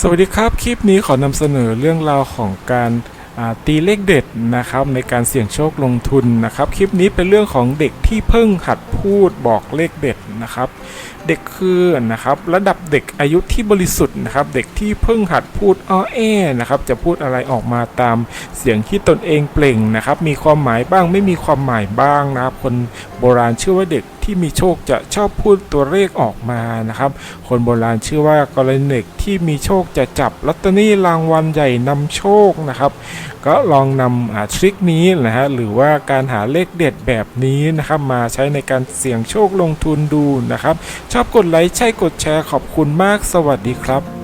สวัสดีครับ คลิปนี้ขอนำเสนอเรื่องราวของการตีเลขเด็ดนะครับในการเสี่ยงโชคลงทุนนะครับ คลิปนี้เป็นเรื่องของเด็กที่เพิ่งหัดพูดบอกเลขเด็ดนะครับ เด็กคือนะครับระดับเด็กอายุที่บริสุทธิ์นะครับ เด็กที่เพิ่งหัดพูดอ้อแอนะครับ จะพูดอะไรออกมาตามเสียงที่ตนเองเปล่งนะครับ มีความหมายบ้างไม่มีความหมายบ้างนะครับคนโบราณเชื่อว่าเด็ก ที่มีโชคจะชอบพูดตัวเลขออกมานะครับ คนโบราณชื่อว่ากรณีเด็กที่มีโชคจะจับลอตเตอรี่รางวัลใหญ่นำโชคนะครับ ก็ลองนำทริคนี้นะฮะหรือว่าการหาเลขเด็ดแบบนี้นะครับ มาใช้ในการเสี่ยงโชคลงทุนดูนะครับ ชอบกดไลค์ใช่กดแชร์ขอบคุณมากสวัสดีครับ